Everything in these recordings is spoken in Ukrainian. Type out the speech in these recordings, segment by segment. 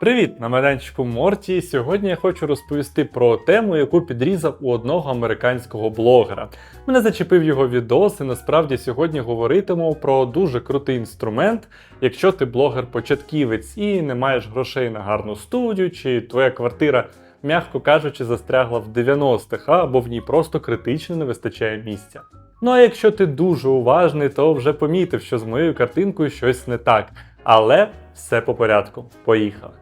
Привіт, на майданчику Морті. Сьогодні я хочу розповісти про тему, яку підрізав у одного американського блогера. Мене зачепив його відос, і насправді сьогодні говоритиму про дуже крутий інструмент, якщо ти блогер-початківець і не маєш грошей на гарну студію, чи твоя квартира, м'яко кажучи, застрягла в 90-х, або в ній просто критично не вистачає місця. Ну а якщо ти дуже уважний, то вже помітив, що з моєю картинкою щось не так. Але все по порядку. Поїхали.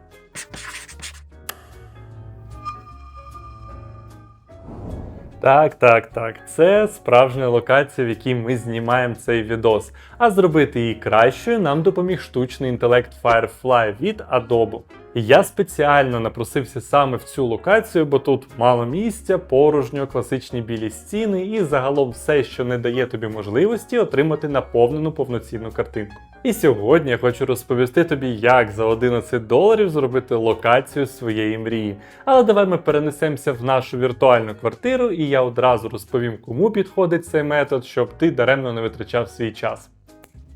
Так, так, так. Це справжня локація, в якій ми знімаємо цей відос. А зробити її кращою нам допоміг штучний інтелект Firefly від Adobe. І Я спеціально напросився саме в цю локацію, бо тут мало місця, порожньо, класичні білі стіни і загалом все, що не дає тобі можливості отримати наповнену повноцінну картинку. І сьогодні я хочу розповісти тобі, як за 11 доларів зробити локацію своєї мрії. Але давай ми перенесемося в нашу віртуальну квартиру, і я одразу розповім, кому підходить цей метод, щоб ти даремно не витрачав свій час.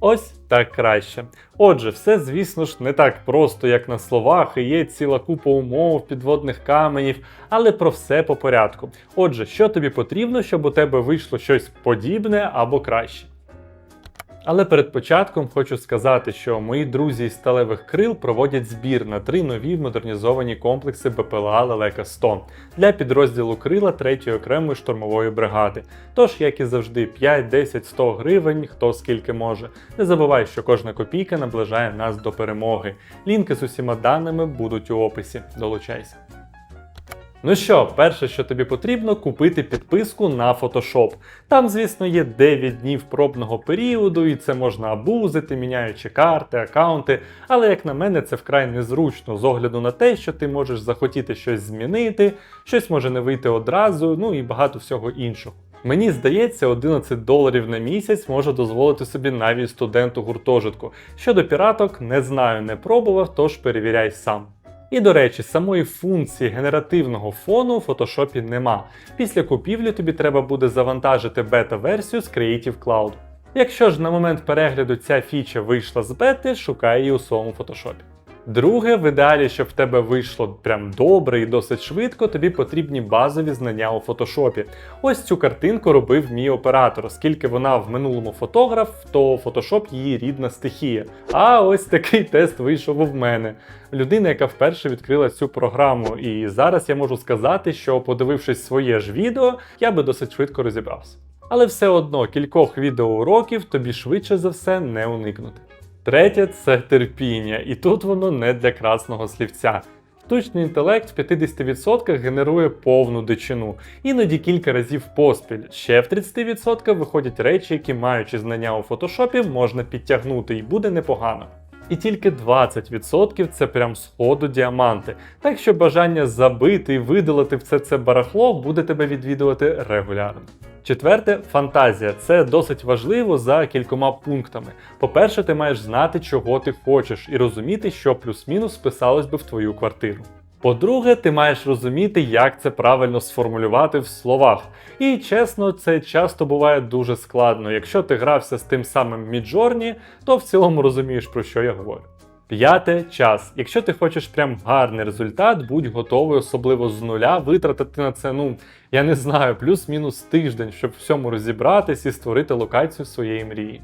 Ось так краще. Отже, все, звісно ж, не так просто, як на словах, і є ціла купа умов, підводних каменів, але про все по порядку. Отже, що тобі потрібно, щоб у тебе вийшло щось подібне або краще? Але перед початком хочу сказати, що мої друзі із сталевих крил проводять збір на три нові модернізовані комплекси БПЛА Лелека 100 для підрозділу крила 3-ї окремої штурмової бригади. Тож, як і завжди, 5, 10, 100 гривень, хто скільки може. Не забувай, що кожна копійка наближає нас до перемоги. Лінки з усіма даними будуть у описі. Долучайся. Ну що, перше, що тобі потрібно, купити підписку на Photoshop. Там, звісно, є 9 днів пробного періоду, і це можна абузити, міняючи карти, аккаунти. Але, як на мене, це вкрай незручно з огляду на те, що ти можеш захотіти щось змінити, щось може не вийти одразу, ну і багато всього іншого. Мені здається, 11 доларів на місяць може дозволити собі навіть студенту гуртожитку. Щодо піраток, не знаю, не пробував, тож перевіряй сам. І до речі, самої функції генеративного фону в Photoshop нема. Після купівлі тобі треба буде завантажити бета-версію з Creative Cloud. Якщо ж на момент перегляду ця фіча вийшла з бети, шукай її у своєму Photoshop. Друге, в ідеалі, щоб в тебе вийшло прям добре і досить швидко, тобі потрібні базові знання у фотошопі. Ось цю картинку робив мій оператор, оскільки вона в минулому фотограф, то фотошоп її рідна стихія. А ось такий тест вийшов у мене. Людина, яка вперше відкрила цю програму, і зараз я можу сказати, що подивившись своє ж відео, я би досить швидко розібрався. Але все одно кількох відеоуроків тобі швидше за все не уникнути. Третє це терпіння, і тут воно не для красного слівця. Штучний інтелект в 50% генерує повну дичину, іноді кілька разів поспіль. Ще в 30% виходять речі, які, маючи знання у фотошопі, можна підтягнути, і буде непогано. І тільки 20% це прям сходу діаманти. Так що бажання забити і видалити все це барахло буде тебе відвідувати регулярно. Четверте фантазія. Це досить важливо за кількома пунктами. По-перше, ти маєш знати, чого ти хочеш, і розуміти, що плюс-мінус вписалось би в твою квартиру. По-друге, ти маєш розуміти, як це правильно сформулювати в словах. І чесно, це часто буває дуже складно. Якщо ти грався з тим самим Міджорні, то в цілому розумієш, про що я говорю. П'яте час. Якщо ти хочеш прям гарний результат, будь готовий, особливо з нуля, витратити на це, ну я не знаю, плюс-мінус тиждень, щоб всьому розібратись і створити локацію своєї мрії.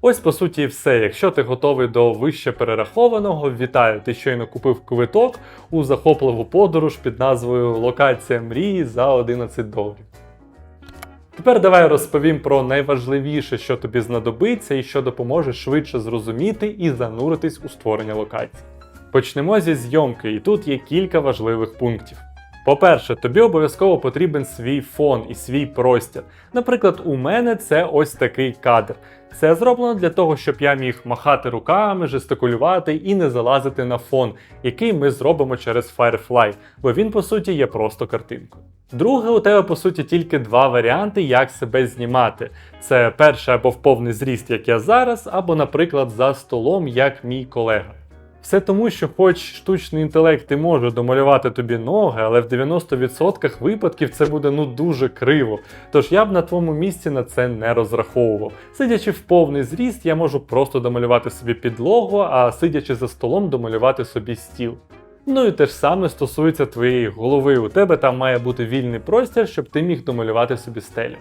Ось по суті і все. Якщо ти готовий до вище перерахованого, вітаю! Ти щойно купив квиток у захопливу подорож під назвою Локація мрії за 11 доларів. Тепер давай розповім про найважливіше, що тобі знадобиться і що допоможе швидше зрозуміти і зануритись у створення локацій. Почнемо зі зйомки, і тут є кілька важливих пунктів. По-перше, тобі обов'язково потрібен свій фон і свій простір. Наприклад, у мене це ось такий кадр. Це зроблено для того, щоб я міг махати руками, жестикулювати і не залазити на фон, який ми зробимо через Firefly, бо він по суті є просто картинкою. Друге, у тебе по суті тільки два варіанти, як себе знімати. Це перше або в повний зріст, як я зараз, або, наприклад, за столом, як мій колега. Все тому, що хоч штучний інтелект і може домалювати тобі ноги, але в 90% випадків це буде ну дуже криво. Тож я б на твоєму місці на це не розраховував. Сидячи в повний зріст, я можу просто домалювати собі підлогу, а сидячи за столом, домалювати собі стіл. Ну і те ж саме стосується твоєї голови. У тебе там має бути вільний простір, щоб ти міг домалювати собі стелю.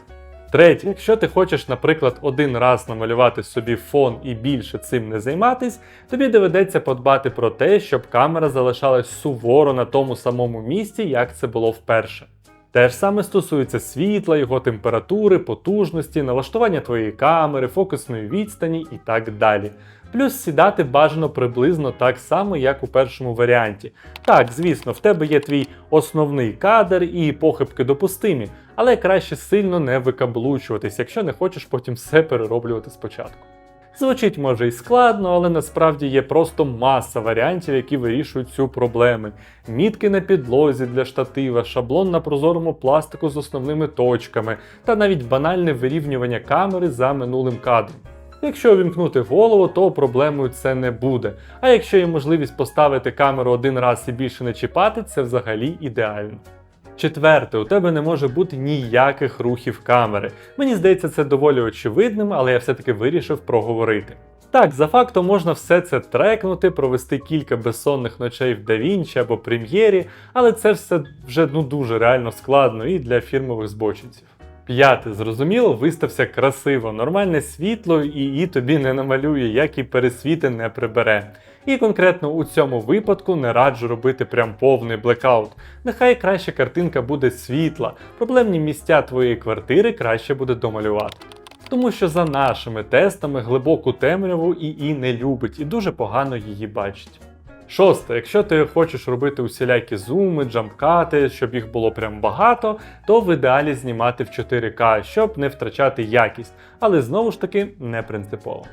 Третє, якщо ти хочеш, наприклад, один раз намалювати собі фон і більше цим не займатись, тобі доведеться подбати про те, щоб камера залишалась суворо на тому самому місці, як це було вперше. Те ж саме стосується світла, його температури, потужності, налаштування твоєї камери, фокусної відстані і так далі. Плюс сідати бажано приблизно так само, як у першому варіанті. Так, звісно, в тебе є твій основний кадр і похибки допустимі, але краще сильно не викаблучуватись, якщо не хочеш потім все перероблювати спочатку. Звучить може і складно, але насправді є просто маса варіантів, які вирішують цю проблему. Мітки на підлозі для штатива, шаблон на прозорому пластику з основними точками, та навіть банальне вирівнювання камери за минулим кадром. Якщо увімкнути голову, то проблемою це не буде. А якщо є можливість поставити камеру один раз і більше не чіпати, це взагалі ідеально. Четверте, у тебе не може бути ніяких рухів камери. Мені здається, це доволі очевидним, але я все-таки вирішив проговорити. Так, за фактом можна все це трекнути, провести кілька безсонних ночей в DaVinci або прем'єрі, але це все вже ну дуже реально складно і для фірмових збочинців. П'яте, зрозуміло, вистався красиво, нормальне світло і її тобі не намалює, як і пересвіти не прибере. І конкретно у цьому випадку не раджу робити прям повний блекаут. Нехай краще картинка буде світла, проблемні місця твоєї квартири краще буде домалювати. Тому що за нашими тестами глибоку темряву ІІ не любить і дуже погано її бачить. Шосте, якщо ти хочеш робити усілякі зуми, джампкати, щоб їх було прям багато, то в ідеалі знімати в 4К, щоб не втрачати якість, але знову ж таки не принципово.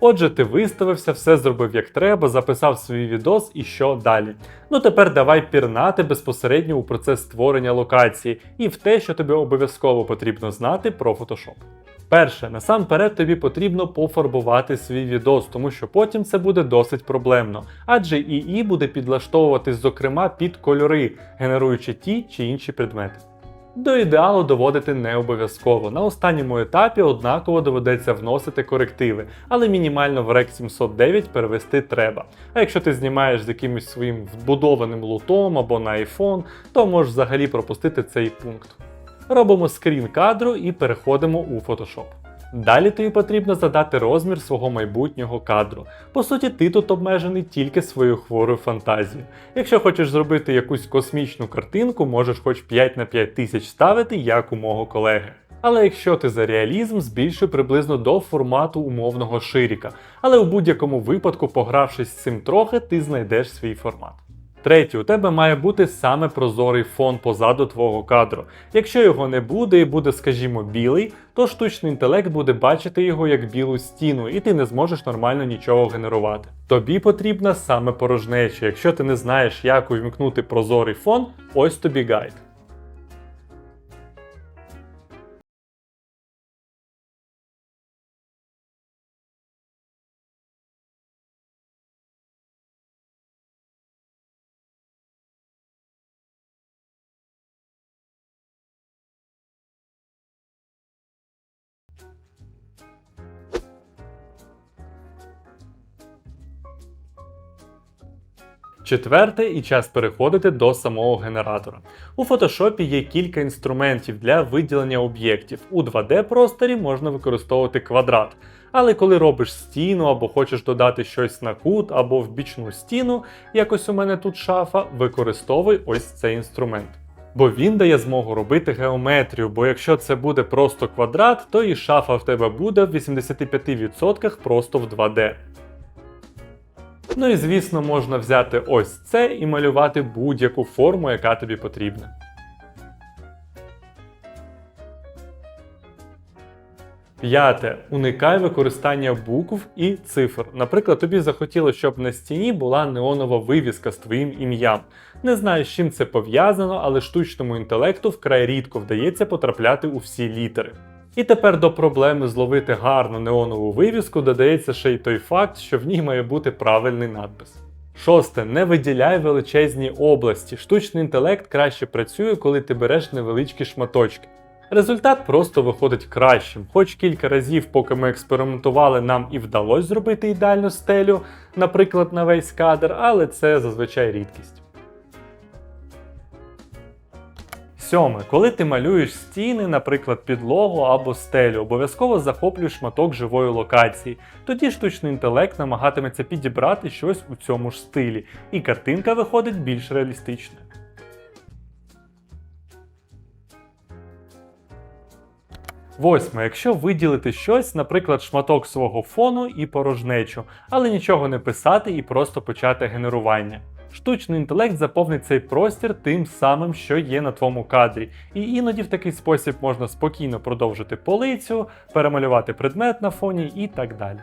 Отже, ти виставився, все зробив як треба, записав свій відос і що далі. Ну тепер давай пірнати безпосередньо у процес створення локації і в те, що тобі обов'язково потрібно знати про Photoshop. Перше, насамперед тобі потрібно пофарбувати свій відос, тому що потім це буде досить проблемно, адже ІІ буде підлаштовуватись, зокрема, під кольори, генеруючи ті чи інші предмети. До ідеалу доводити не обов'язково. На останньому етапі однаково доведеться вносити корективи, але мінімально в Rec 709 перевести треба. А якщо ти знімаєш з якимось своїм вбудованим лутом або на iPhone, то можеш взагалі пропустити цей пункт. Робимо скрін кадру і переходимо у Photoshop. Далі тобі потрібно задати розмір свого майбутнього кадру. По суті, ти тут обмежений тільки своєю хворою фантазією. Якщо хочеш зробити якусь космічну картинку, можеш хоч 5 на 5 тисяч ставити, як у мого колеги. Але якщо ти за реалізм, збільшуй приблизно до формату умовного ширіка. Але у будь-якому випадку, погравшись з цим трохи, ти знайдеш свій формат. Третє, у тебе має бути саме прозорий фон позаду твого кадру. Якщо його не буде і буде, скажімо, білий, то штучний інтелект буде бачити його як білу стіну, і ти не зможеш нормально нічого генерувати. Тобі потрібна саме порожнеча. Якщо ти не знаєш, як увімкнути прозорий фон, ось тобі гайд. Четверте, і час переходити до самого генератора. У Photoshop є кілька інструментів для виділення об'єктів. У 2D просторі можна використовувати квадрат. Але коли робиш стіну або хочеш додати щось на кут або в бічну стіну, якось у мене тут шафа, використовуй ось цей інструмент. Бо він дає змогу робити геометрію, бо якщо це буде просто квадрат, то і шафа в тебе буде в 85% просто в 2D. Ну і звісно, можна взяти ось це і малювати будь-яку форму, яка тобі потрібна. П'яте. Уникай використання букв і цифр. Наприклад, тобі захотілося, щоб на стіні була неонова вивіска з твоїм ім'ям. Не знаю, з чим це пов'язано, але штучному інтелекту вкрай рідко вдається потрапляти у всі літери. І тепер до проблеми зловити гарну неонову вивіску додається ще й той факт, що в ній має бути правильний надпис. Шосте. Не виділяй величезні області. Штучний інтелект краще працює, коли ти береш невеличкі шматочки. Результат просто виходить кращим. Хоч кілька разів, поки ми експериментували, нам і вдалося зробити ідеальну стелю, наприклад, на весь кадр, але це зазвичай рідкість. Сьоме, коли ти малюєш стіни, наприклад, підлогу або стелю, обов'язково захоплюєш шматок живої локації. Тоді штучний інтелект намагатиметься підібрати щось у цьому ж стилі, і картинка виходить більш реалістичною. Восьме, якщо виділити щось, наприклад, шматок свого фону і порожнечу, але нічого не писати і просто почати генерування. Штучний інтелект заповнить цей простір тим самим, що є на твоєму кадрі, і іноді в такий спосіб можна спокійно продовжити полицю, перемалювати предмет на фоні і так далі.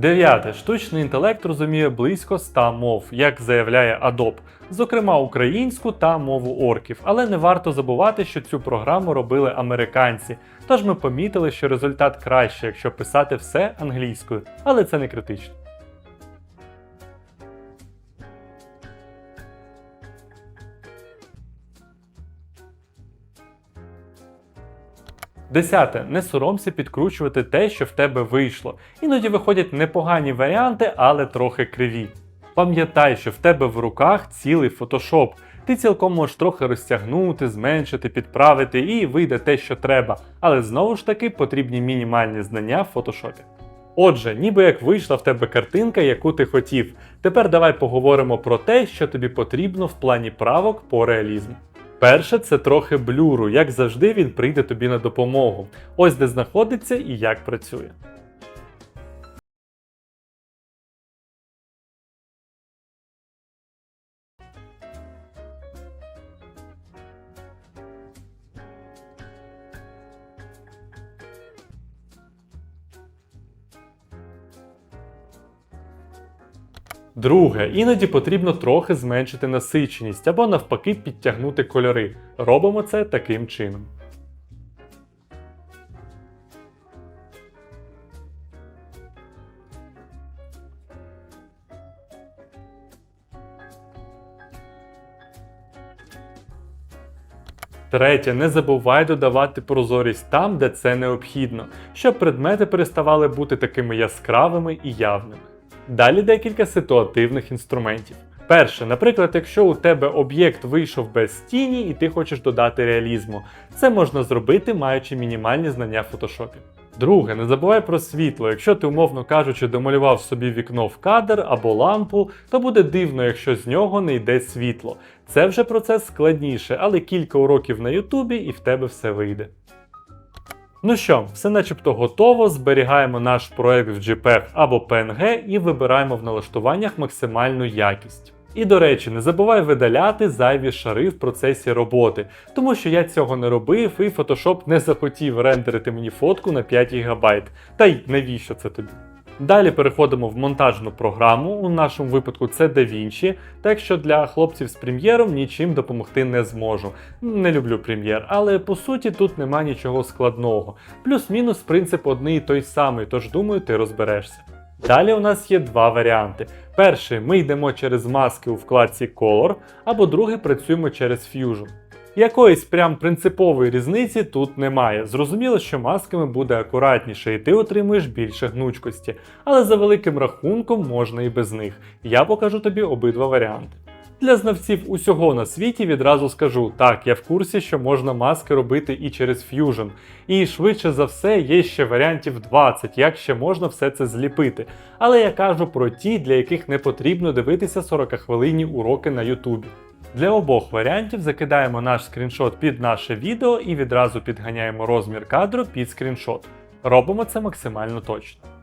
Дев'яте. Штучний інтелект розуміє близько 100 мов, як заявляє Adobe, зокрема українську та мову орків. Але не варто забувати, що цю програму робили американці. Тож ми помітили, що результат краще, якщо писати все англійською, але це не критично. Десяте. Не соромся підкручувати те, що в тебе вийшло. Іноді виходять непогані варіанти, але трохи криві. Пам'ятай, що в тебе в руках цілий фотошоп. Ти цілком можеш трохи розтягнути, зменшити, підправити і вийде те, що треба. Але знову ж таки потрібні мінімальні знання в фотошопі. Отже, ніби як вийшла в тебе картинка, яку ти хотів. Тепер давай поговоримо про те, що тобі потрібно в плані правок по реалізму. Перше, це трохи блюру, як завжди, він прийде тобі на допомогу. Ось де знаходиться і як працює. Друге, іноді потрібно трохи зменшити насиченість або навпаки підтягнути кольори. Робимо це таким чином. Третє, не забувай додавати прозорість там, де це необхідно, щоб предмети переставали бути такими яскравими і явними. Далі декілька ситуативних інструментів. Перше, наприклад, якщо у тебе об'єкт вийшов без тіні і ти хочеш додати реалізму, це можна зробити, маючи мінімальні знання в фотошопі. Друге, не забувай про світло. Якщо ти, умовно кажучи, домалював собі вікно в кадр або лампу, то буде дивно, якщо з нього не йде світло. Це вже процес складніше, але кілька уроків на Ютубі і в тебе все вийде. Ну що, все начебто готово. Зберігаємо наш проект в JPEG або PNG і вибираємо в налаштуваннях максимальну якість. І до речі, не забувай видаляти зайві шари в процесі роботи, тому що я цього не робив і Photoshop не захотів рендерити мені фотку на 5 ГБ. Та й навіщо це тобі? Далі переходимо в монтажну програму, у нашому випадку це DaVinci, так що для хлопців з прем'єром нічим допомогти не зможу. Не люблю прем'єр, але по суті тут нема нічого складного. Плюс-мінус принцип одний і той самий, тож думаю, ти розберешся. Далі у нас є два варіанти. Перший ми йдемо через маски у вкладці Color, або другий працюємо через Fusion. Якоїсь прям принципової різниці тут немає. Зрозуміло, що масками буде акуратніше, і ти отримуєш більше гнучкості, але за великим рахунком можна і без них. Я покажу тобі обидва варіанти. Для знавців усього на світі відразу скажу, так, я в курсі, що можна маски робити і через Fusion. І швидше за все є ще варіантів 20, як ще можна все це зліпити. Але я кажу про ті, для яких не потрібно дивитися 40 хвилинні уроки на Ютубі. Для обох варіантів закидаємо наш скріншот під наше відео і відразу підганяємо розмір кадру під скріншот. Робимо це максимально точно.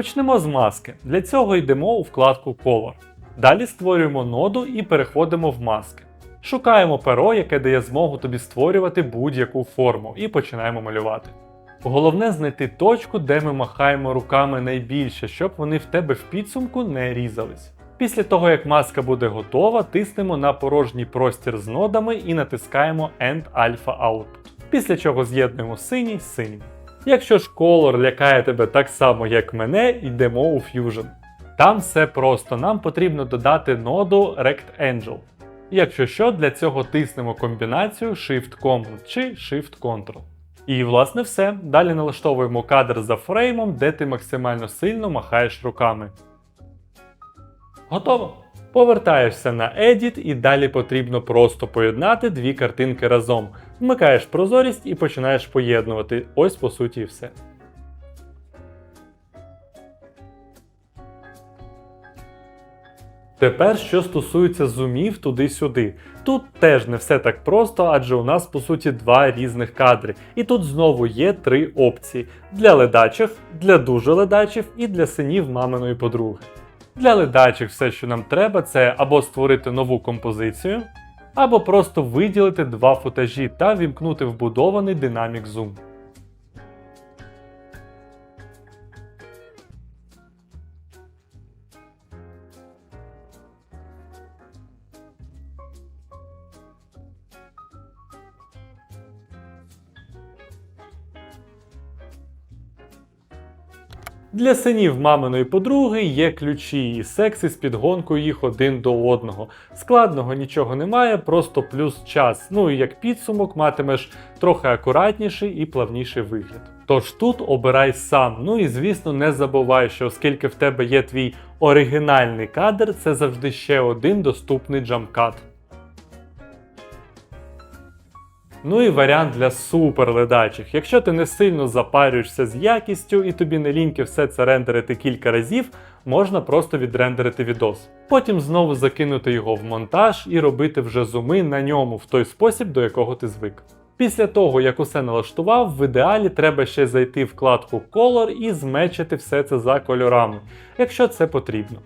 Почнемо з маски. Для цього йдемо у вкладку Color. Далі створюємо ноду і переходимо в маски. Шукаємо перо, яке дає змогу тобі створювати будь-яку форму, і починаємо малювати. Головне знайти точку, де ми махаємо руками найбільше, щоб вони в тебе в підсумку не різались. Після того, як маска буде готова, тиснемо на порожній простір з нодами і натискаємо End Alpha Output. Після чого з'єднуємо синій з синім. Якщо ж колор лякає тебе так само, як мене, йдемо у Fusion. Там все просто, нам потрібно додати ноду Rectangle. Якщо що, для цього тиснемо комбінацію Shift-Command чи Shift-Ctrl. І власне все. Далі налаштовуємо кадр за фреймом, де ти максимально сильно махаєш руками. Готово. Повертаєшся на Edit і далі потрібно просто поєднати дві картинки разом. Вмикаєш прозорість і починаєш поєднувати. Ось по суті і все. Тепер, що стосується зумів туди-сюди. Тут теж не все так просто, адже у нас по суті два різних кадри. І тут знову є три опції: для ледачих, для дуже ледачих і для синів маминої подруги. Для ледачих все, що нам треба, це або створити нову композицію, або просто виділити два футажі та вімкнути вбудований динамік зум. Для синів маминої подруги є ключі і секси з підгонкою їх один до одного. Складного нічого немає, просто плюс час. Ну і як підсумок матимеш трохи акуратніший і плавніший вигляд. Тож тут обирай сам. Ну і звісно, не забувай, що оскільки в тебе є твій оригінальний кадр, це завжди ще один доступний джамкат. Ну і варіант для суперледачих. Якщо ти не сильно запарюєшся з якістю і тобі не ліньки все це рендерити кілька разів, можна просто відрендерити відос. Потім знову закинути його в монтаж і робити вже зуми на ньому в той спосіб, до якого ти звик. Після того, як усе налаштував, в ідеалі треба ще зайти в вкладку Color і змечити все це за кольорами, якщо це потрібно.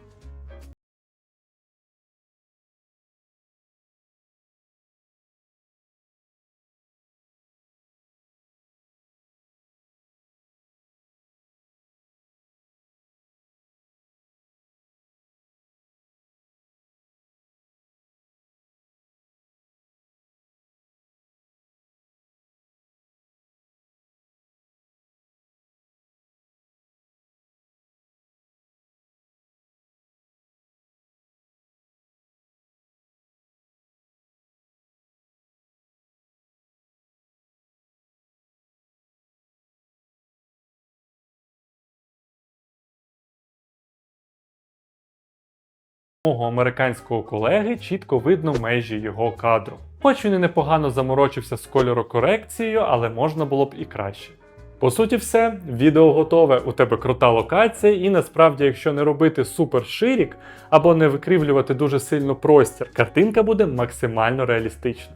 Мого американського колеги чітко видно межі його кадру. Хоч він і непогано заморочився з кольорокорекцією, але можна було б і краще. По суті, все, відео готове, у тебе крута локація, і насправді, якщо не робити супер ширік або не викривлювати дуже сильно простір, картинка буде максимально реалістична.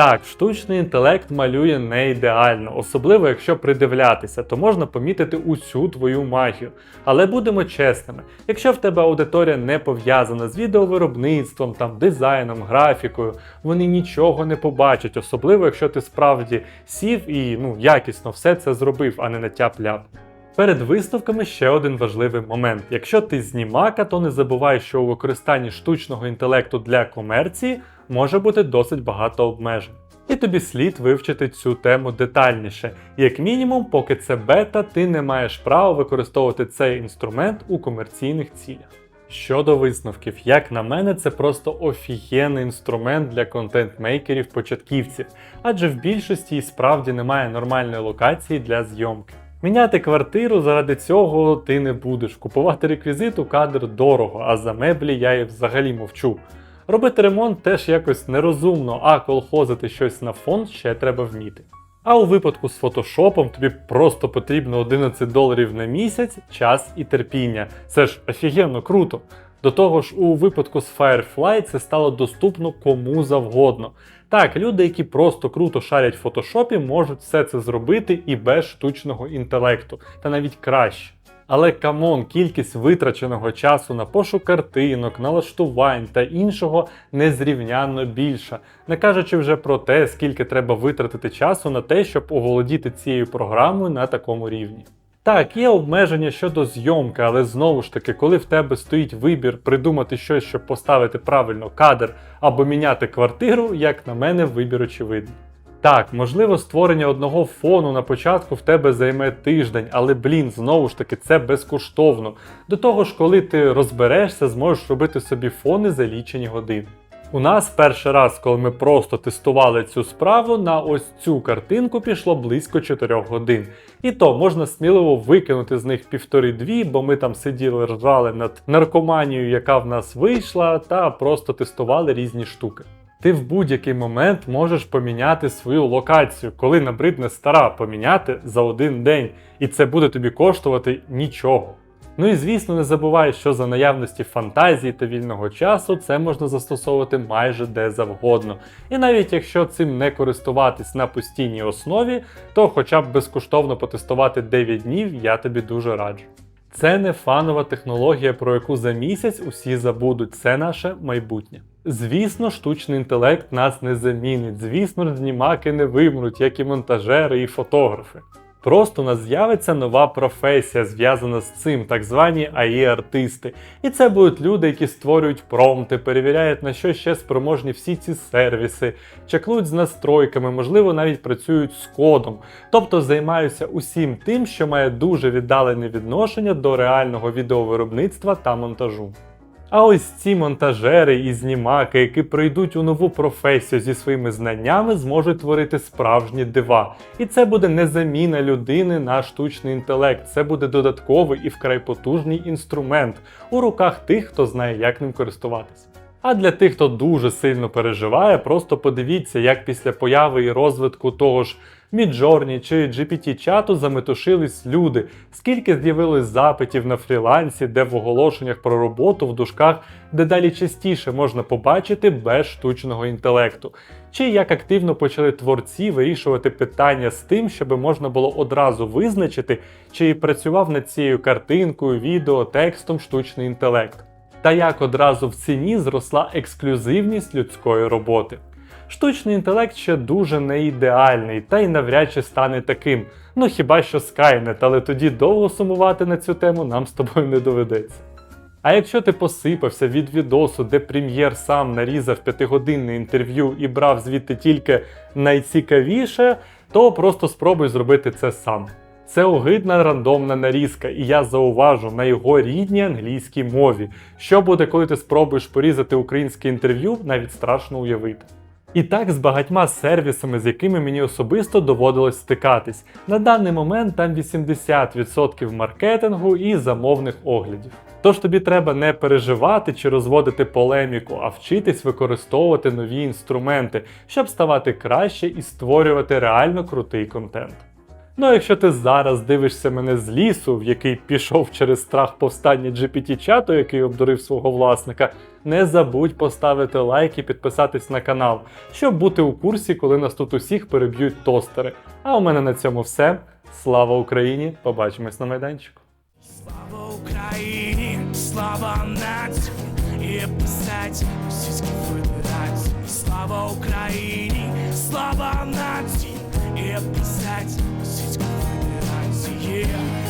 Так, штучний інтелект малює не ідеально, особливо якщо придивлятися, то можна помітити усю твою магію. Але будемо чесними, якщо в тебе аудиторія не пов'язана з відеовиробництвом, там, дизайном, графікою, вони нічого не побачать, особливо якщо ти справді сів і ну, якісно все це зробив, а не натяп-ляп. Перед висновками ще один важливий момент. Якщо ти знімака, то не забувай, що у використанні штучного інтелекту для комерції може бути досить багато обмежень. І тобі слід вивчити цю тему детальніше. Як мінімум, поки це бета, ти не маєш права використовувати цей інструмент у комерційних цілях. Щодо висновків, як на мене, це просто офігенний інструмент для контент-мейкерів-початківців, адже в більшості і справді немає нормальної локації для зйомки. Міняти квартиру заради цього ти не будеш. Купувати реквізит у кадр дорого, а за меблі я і взагалі мовчу. Робити ремонт теж якось нерозумно, а колхозити щось на фон ще треба вміти. А у випадку з фотошопом тобі просто потрібно 11 доларів на місяць, час і терпіння. Це ж офігенно круто. До того ж, у випадку з Firefly це стало доступно кому завгодно. Так, люди, які просто круто шарять в фотошопі, можуть все це зробити і без штучного інтелекту, та навіть краще. Але камон, кількість витраченого часу на пошук картинок, налаштувань та іншого незрівнянно більша, не кажучи вже про те, скільки треба витратити часу на те, щоб оволодіти цією програмою на такому рівні. Так, є обмеження щодо зйомки, але знову ж таки, коли в тебе стоїть вибір придумати щось, щоб поставити правильно кадр або міняти квартиру, як на мене, вибір очевидний. Так, можливо, створення одного фону на початку в тебе займе тиждень, але блін, знову ж таки, це безкоштовно. До того ж, коли ти розберешся, зможеш робити собі фони за лічені години. У нас перший раз, коли ми просто тестували цю справу, на ось цю картинку пішло близько 4 годин. І то можна сміливо викинути з них півтори-дві, бо ми там сиділи, ржали над наркоманією, яка в нас вийшла, та просто тестували різні штуки. Ти в будь-який момент можеш поміняти свою локацію, коли набридне стара поміняти за один день, і це буде тобі коштувати нічого. Ну і звісно, не забувай, що за наявності фантазії та вільного часу це можна застосовувати майже де завгодно. І навіть якщо цим не користуватись на постійній основі, то хоча б безкоштовно потестувати 9 днів я тобі дуже раджу. Це не фанова технологія, про яку за місяць усі забудуть. Це наше майбутнє. Звісно, штучний інтелект нас не замінить. Звісно знімаки не вимруть, як і монтажери і фотографи. Просто у нас з'явиться нова професія, зв'язана з цим, так звані AI-артисти. І це будуть люди, які створюють промпти, перевіряють, на що ще спроможні всі ці сервіси, чеклують з настройками, можливо, навіть працюють з кодом. Тобто займаються усім тим, що має дуже віддалене відношення до реального відеовиробництва та монтажу. А ось ці монтажери і знімаки, які прийдуть у нову професію зі своїми знаннями, зможуть творити справжні дива. І це буде не заміна людини на штучний інтелект, це буде додатковий і вкрай потужний інструмент у руках тих, хто знає, як ним користуватися. А для тих, хто дуже сильно переживає, просто подивіться, як після появи і розвитку того ж Midjourney чи GPT-чату заметушились люди, скільки з'явилось запитів на фрілансі, де в оголошеннях про роботу в дужках дедалі частіше можна побачити без штучного інтелекту, чи як активно почали творці вирішувати питання з тим, щоб можна було одразу визначити, чи працював над цією картинкою, відео, текстом штучний інтелект. Та як одразу в ціні зросла ексклюзивність людської роботи. Штучний інтелект ще дуже не ідеальний, та й навряд чи стане таким. Ну хіба що Skynet, але тоді довго сумувати на цю тему нам з тобою не доведеться. А якщо ти посипався від відосу, де прем'єр сам нарізав п'ятигодинне інтерв'ю і брав звідти тільки найцікавіше, то просто спробуй зробити це сам. Це огидна рандомна нарізка, і я зауважу на його рідній англійській мові. Що буде, коли ти спробуєш порізати українське інтерв'ю, навіть страшно уявити. І так з багатьма сервісами, з якими мені особисто доводилось стикатись. На даний момент там 80% маркетингу і замовних оглядів. Тож тобі треба не переживати чи розводити полеміку, а вчитись використовувати нові інструменти, щоб ставати краще і створювати реально крутий контент. Ну а якщо ти зараз дивишся мене з лісу, в який пішов через страх повстання GPT-чату, який обдурив свого власника, не забудь поставити лайк і підписатись на канал, щоб бути у курсі, коли нас тут усіх переб'ють тостери. А у мене на цьому все. Слава Україні! Побачимось на майданчику. Слава Україні, слава нації, і писать російські. Слава Україні, слава нації, Yeah, besides, cause good see, yeah.